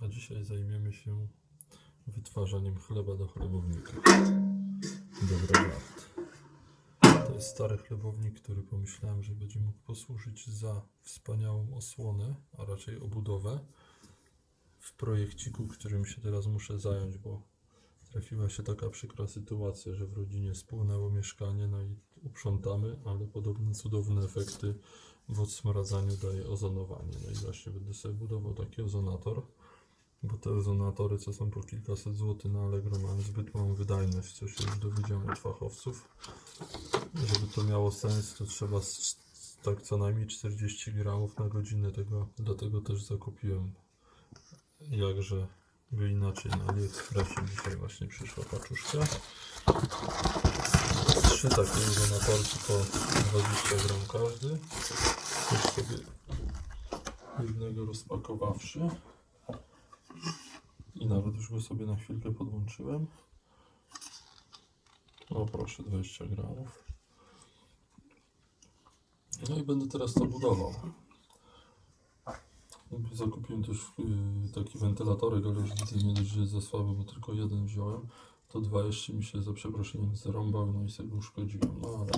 A dzisiaj zajmiemy się wytwarzaniem chleba do chlebownika. Dobrogard. To jest stary chlebownik, który pomyślałem, że będzie mógł posłużyć za wspaniałą osłonę, a raczej obudowę w projekciku, którym się teraz muszę zająć, bo trafiła się taka przykra sytuacja, że w rodzinie spłonęło mieszkanie, no i uprzątamy, ale podobne cudowne efekty w odsmradzaniu daje ozonowanie. No i właśnie będę sobie budował taki ozonator, bo te ozonatory, co są po kilkaset złotych na Allegro, mają zbyt małą wydajność, co się już dowiedziałem od fachowców. Żeby to miało sens, to trzeba tak co najmniej 40 gramów na godzinę tego, dlatego też zakupiłem jakże by inaczej na AliExpressie dzisiaj właśnie przyszła paczuszka. Trzy takie izonatorki po 20 gram każdy. Już sobie jednego rozpakowawszy. I nawet już go sobie na chwilkę podłączyłem. O proszę, 20 gramów. No i będę teraz to budował. Zakupiłem też yy, taki wentylatorek, ale już widzę nie dość, że jest za słaby, bo tylko jeden wziąłem. To dwa jeszcze mi się za przeproszeniem zarąbał, no i sobie uszkodziłem. No ale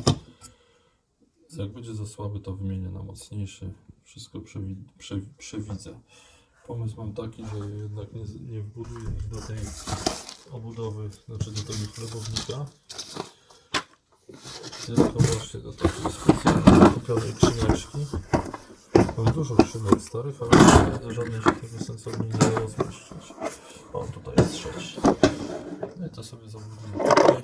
jak będzie za słaby, to wymienię na mocniejszy. Wszystko przewi prze przewidzę. Pomysł mam taki, że jednak nie, nie wbuduję ich do tej obudowy, znaczy do tego chlebownika. Tylko właśnie do takiej specjalnej kupionej skrzyneczki. Mam dużo skrzynek starych, ale do żadnej się tego sensownie nie dało. O, tutaj jest sześć. No i to sobie zabuduję tutaj.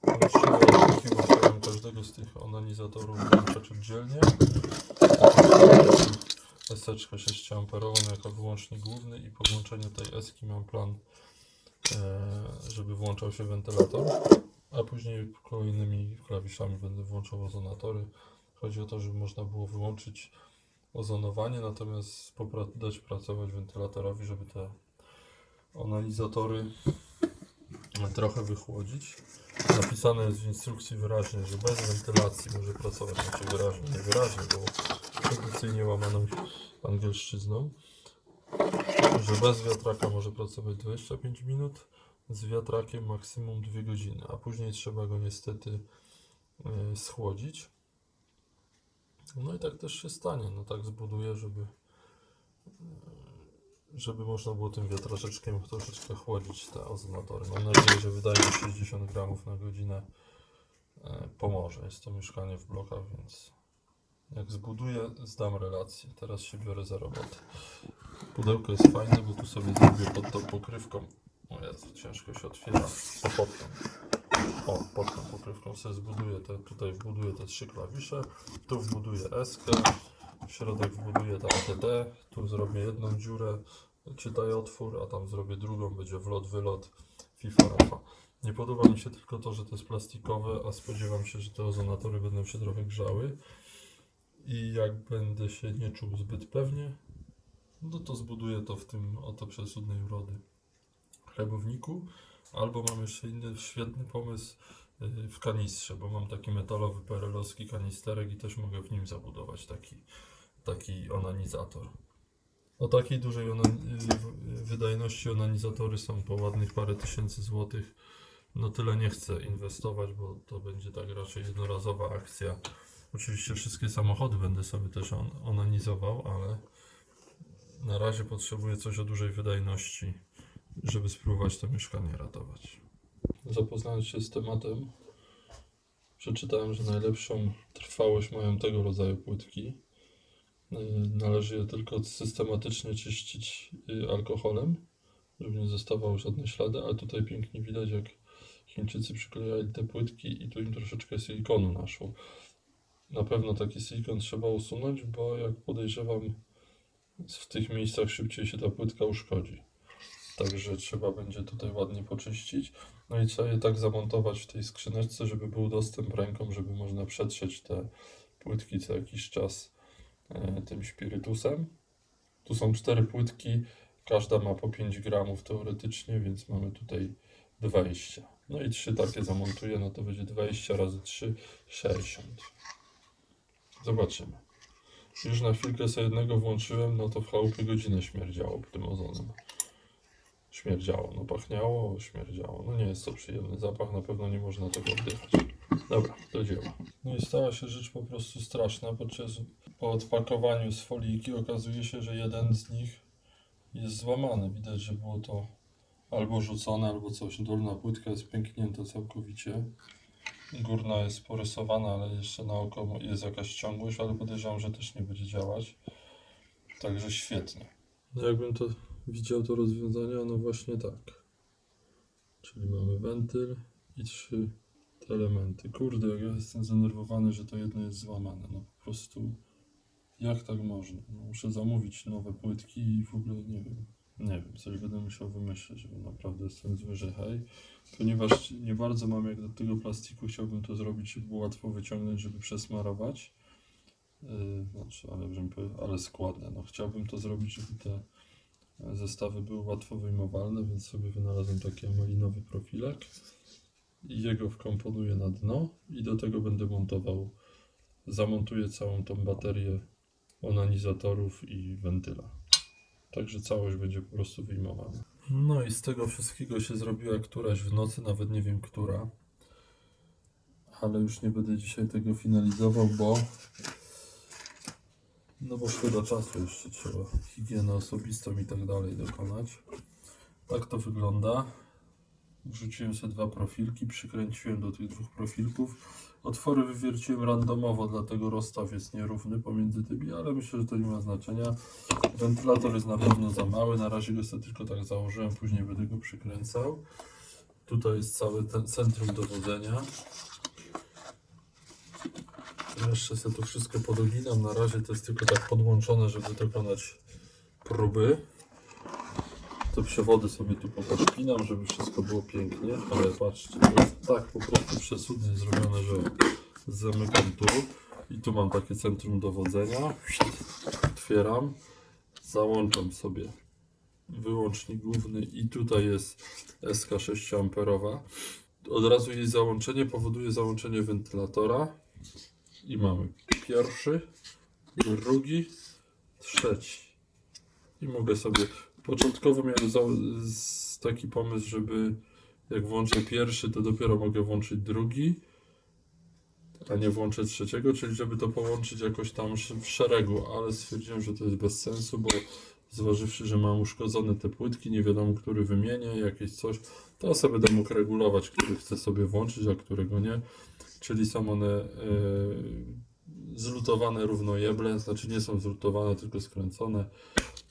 Pomieszczenie ręki musiałem każdego z tych onanizatorów włączać oddzielnie. Eseczka 6 amperową jako wyłącznik główny i po włączeniu tej eski mam plan, e, żeby włączał się wentylator, a później kolejnymi klawiszami będę włączał ozonatory. Chodzi o to, żeby można było wyłączyć ozonowanie, natomiast dać pracować wentylatorowi, żeby te onanizatory trochę wychłodzić. Napisane jest w instrukcji wyraźnie, że bez wentylacji może pracować, znaczy wyraźnie, nie wyraźnie, bo tradycyjnie łamaną angielszczyzną, że bez wiatraka może pracować 25 minut, z wiatrakiem maksimum 2 godziny, a później trzeba go niestety e, schłodzić. No i tak też się stanie. No tak zbuduję, żeby żeby można było tym wiatraczeczkiem troszeczkę chłodzić te ozonatory. Mam nadzieję, że wydajność 60 gramów na godzinę e, pomoże. Jest to mieszkanie w blokach, więc jak zbuduję, zdam relację. Teraz się biorę za robotę. Pudełko jest fajne, bo tu sobie zrobię pod tą pokrywką. O Jezu, ciężko się otwiera. O, pod tą. O, pod tą pokrywką sobie zbuduję te, tutaj wbuduję te trzy klawisze. Tu wbuduję S, w środek wbuduję tam TD, tu zrobię jedną dziurę, czytaj otwór, a tam zrobię drugą, będzie wlot, wylot, FIFA, rafa. Nie podoba mi się tylko to, że to jest plastikowe, a spodziewam się, że te ozonatory będą się trochę grzały. I jak będę się nie czuł zbyt pewnie, no to zbuduję to w tym oto przesudnej urody chlebowniku. Albo mam jeszcze inny świetny pomysł y, w kanistrze, bo mam taki metalowy perelowski kanisterek i też mogę w nim zabudować taki, taki onanizator. O takiej dużej y, wydajności onanizatory są po ładnych parę tysięcy złotych. No tyle nie chcę inwestować, bo to będzie tak raczej jednorazowa akcja. Oczywiście wszystkie samochody będę sobie też on- onanizował, ale na razie potrzebuję coś o dużej wydajności, żeby spróbować to mieszkanie ratować. Zapoznając się z tematem, przeczytałem, że najlepszą trwałość mają tego rodzaju płytki. Yy, Należy je tylko systematycznie czyścić yy, alkoholem, żeby nie zostawały żadne ślady, ale tutaj pięknie widać, jak Chińczycy przyklejali te płytki i tu im troszeczkę silikonu naszło. Na pewno taki silikon trzeba usunąć, bo jak podejrzewam, w tych miejscach szybciej się ta płytka uszkodzi. Także trzeba będzie tutaj ładnie poczyścić. No i trzeba je tak zamontować w tej skrzyneczce, żeby był dostęp ręką, żeby można przetrzeć te płytki co jakiś czas tym spirytusem. Tu są cztery płytki, każda ma po 5 gramów teoretycznie, więc mamy tutaj 20. No i trzy takie zamontuję, no to będzie 20 razy 3, 60. Zobaczymy. Już na chwilkę sobie jednego włączyłem, no to w chałupie godzinę śmierdziało tym ozonem. Śmierdziało. No pachniało, śmierdziało. No nie jest to przyjemny zapach, na pewno nie można tego oddychać. Dobra, do dzieła. No i stała się rzecz po prostu straszna, podczas po odpakowaniu z foliki okazuje się, że jeden z nich jest złamany. Widać, że było to albo rzucone, albo coś. Dolna płytka jest pęknięta całkowicie. Górna jest porysowana, ale jeszcze na oko jest jakaś ciągłość, ale podejrzewam, że też nie będzie działać. Także świetnie. No jakbym to widział to rozwiązanie, no właśnie tak. Czyli mamy wentyl i trzy te elementy. Kurde, jak ja jestem zdenerwowany, że to jedno jest złamane. No po prostu jak tak można? No, muszę zamówić nowe płytki i w ogóle nie wiem. Nie wiem, coś będę musiał wymyślić, bo naprawdę jestem zły, że hej. Ponieważ nie bardzo mam jak do tego plastiku, chciałbym to zrobić, żeby było łatwo wyciągnąć, żeby przesmarować. Yy, znaczy, ale, ale składne. No, chciałbym to zrobić, żeby te zestawy były łatwo wyjmowalne, więc sobie wynalazłem taki amalinowy profilek i jego wkomponuję na dno i do tego będę montował, zamontuję całą tą baterię onanizatorów i wentyla. Także całość będzie po prostu wyjmowana. No i z tego wszystkiego się zrobiła któraś w nocy, nawet nie wiem która. Ale już nie będę dzisiaj tego finalizował, bo no bo szkoda czasu jeszcze trzeba higienę osobistą i tak dalej dokonać. Tak to wygląda. Wrzuciłem sobie dwa profilki, przykręciłem do tych dwóch profilków. Otwory wywierciłem randomowo, dlatego rozstaw jest nierówny pomiędzy tymi, ale myślę, że to nie ma znaczenia. Wentylator jest na pewno za mały, na razie go sobie tylko tak założyłem, później będę go przykręcał. Tutaj jest całe centrum dowodzenia. Jeszcze sobie to wszystko podoginam, na razie to jest tylko tak podłączone, żeby dokonać próby. Te przewody sobie tu poposzpinam, żeby wszystko było pięknie, ale patrzcie, to jest tak po prostu przesudnie zrobione, że zamykam tu i tu mam takie centrum dowodzenia. Otwieram, załączam sobie wyłącznik główny i tutaj jest SK 6 amperowa. Od razu jej załączenie powoduje załączenie wentylatora i mamy pierwszy, drugi, trzeci. I mogę sobie. Początkowo miałem taki pomysł, żeby jak włączę pierwszy, to dopiero mogę włączyć drugi, a nie włączę trzeciego, czyli żeby to połączyć jakoś tam w szeregu, ale stwierdziłem, że to jest bez sensu, bo zważywszy, że mam uszkodzone te płytki, nie wiadomo, który wymienię, jakieś coś, to sobie będę mógł regulować, który chcę sobie włączyć, a którego nie. Czyli są one e, zlutowane równojeble, znaczy nie są zlutowane, tylko skręcone.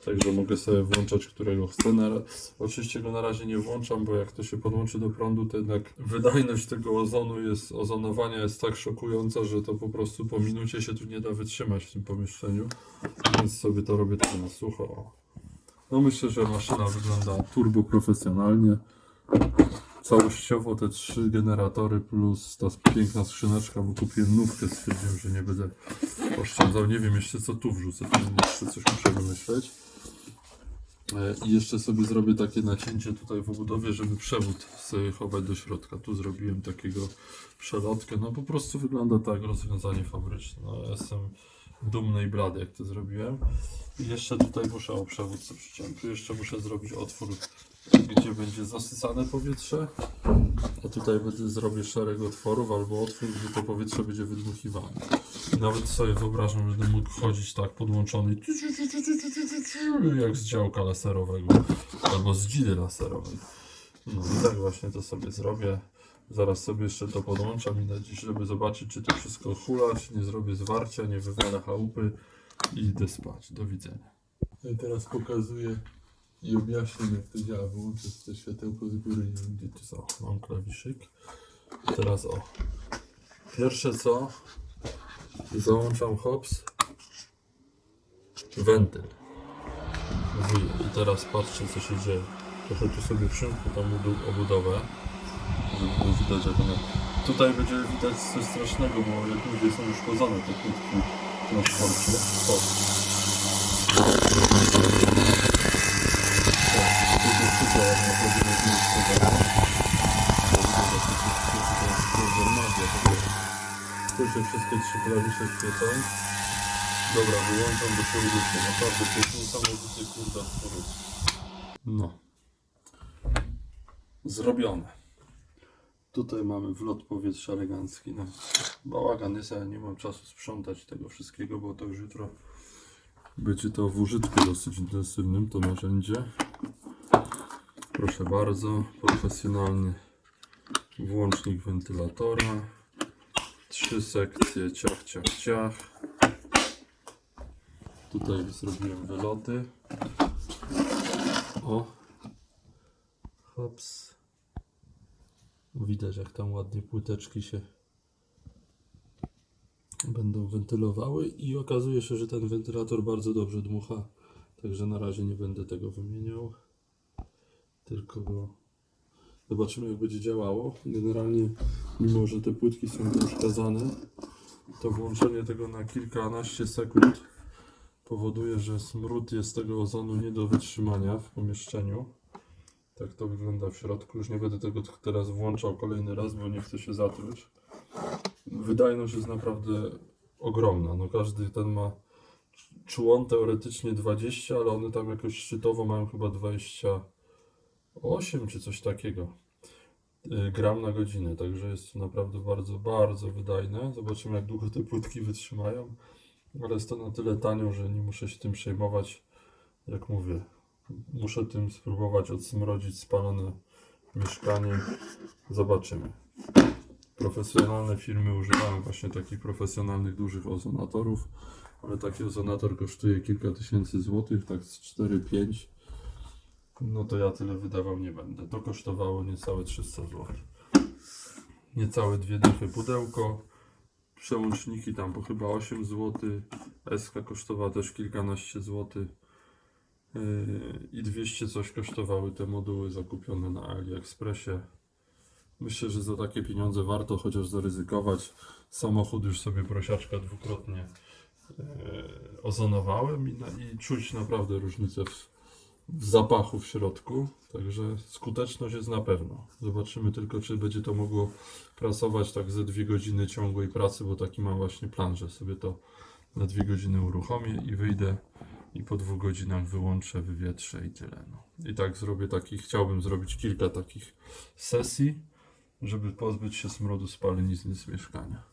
Także mogę sobie włączać, którego chcę. Na, oczywiście go na razie nie włączam, bo jak to się podłączy do prądu, to jednak wydajność tego ozonu jest, ozonowania jest tak szokująca, że to po prostu po minucie się tu nie da wytrzymać w tym pomieszczeniu. Więc sobie to robię tak na sucho. No myślę, że maszyna wygląda turbo profesjonalnie. Całościowo te trzy generatory plus ta piękna skrzyneczka, bo kupiłem nówkę, stwierdziłem, że nie będę oszczędzał. Nie wiem jeszcze co tu wrzucę, tu jeszcze coś muszę wymyśleć. E, I jeszcze sobie zrobię takie nacięcie tutaj w obudowie, żeby przewód chować do środka. Tu zrobiłem takiego przelotkę. No po prostu wygląda tak rozwiązanie fabryczne. No, ja jestem dumny i blady jak to zrobiłem. I jeszcze tutaj muszę o przewód co przyciąłem. Tu jeszcze muszę zrobić otwór, gdzie będzie zasysane powietrze. A tutaj będę zrobię szereg otworów albo otwór, gdzie to powietrze będzie wydmuchiwane. I nawet sobie wyobrażam, że będę mógł chodzić tak podłączony jak z działka laserowego albo z dzidy laserowej. No i tak właśnie to sobie zrobię. Zaraz sobie jeszcze to podłączam i na dziś, żeby zobaczyć, czy to wszystko hula, czy nie zrobię zwarcia, nie wywalę chałupy i idę spać. Do widzenia. No i teraz pokazuję i objaśnię, jak to działa. Wyłączę te światełko z góry, nie wiem gdzie to są. Mam klawiszyk. I teraz o. Pierwsze co, załączam hops, wentyl. I teraz patrzcie co się dzieje. Trochę tu sobie przymknę tą obu- obudowę, żeby było widać jak one... Tutaj będzie widać coś strasznego, bo jak mówię są uszkodzone te kłódki w transporcie. To. Tu wszystkie trzy klawisze świecą. Dobra, wyłączam do przodu. Naprawdę to jest niesamowity kurde otwory. No. zrobione. Tutaj mamy wlot powietrza elegancki. No, bałagan jest, ale nie mam czasu sprzątać tego wszystkiego, bo to już jutro będzie to w użytku dosyć intensywnym, to narzędzie. Proszę bardzo, profesjonalny włącznik wentylatora. Trzy sekcje ciach, ciach, ciach. Tutaj zrobiłem wyloty. O. Hops. Widać jak tam ładnie płyteczki się będą wentylowały i okazuje się, że ten wentylator bardzo dobrze dmucha. Także na razie nie będę tego wymieniał. Tylko go zobaczymy jak będzie działało. Generalnie mimo, że te płytki są uszkadzane, to włączenie tego na kilkanaście sekund powoduje, że smród jest tego ozonu nie do wytrzymania w pomieszczeniu. Tak to wygląda w środku. Już nie będę tego teraz włączał kolejny raz, bo nie chcę się zatruć. Wydajność jest naprawdę ogromna. No każdy ten ma człon teoretycznie 20, ale one tam jakoś szczytowo mają chyba 28 czy coś takiego y, gram na godzinę, także jest to naprawdę bardzo, bardzo wydajne. Zobaczymy jak długo te płytki wytrzymają, ale jest to na tyle tanio, że nie muszę się tym przejmować. Jak mówię, muszę tym spróbować odsmrodzić spalone mieszkanie. Zobaczymy. Profesjonalne firmy używają właśnie takich profesjonalnych, dużych ozonatorów, ale taki ozonator kosztuje kilka tysięcy złotych, tak z 4-5. No to ja tyle wydawał nie będę. To kosztowało niecałe 300 zł. Niecałe dwie dychy pudełko. Przełączniki tam po chyba 8 zł. SK kosztowała też kilkanaście złotych. Yy, I 200 coś kosztowały te moduły zakupione na AliExpressie. Myślę, że za takie pieniądze warto chociaż zaryzykować. Samochód już sobie prosiaczka dwukrotnie yy, ozonowałem i, na, i czuć naprawdę różnicę w, w zapachu w środku. Także skuteczność jest na pewno. Zobaczymy tylko, czy będzie to mogło prasować tak ze dwie godziny ciągłej pracy, bo taki mam właśnie plan, że sobie to na dwie godziny uruchomię i wyjdę i po dwóch godzinach wyłączę, wywietrzę i tyle. No. I tak zrobię takich, chciałbym zrobić kilka takich sesji, żeby pozbyć się smrodu spalenizny z mieszkania.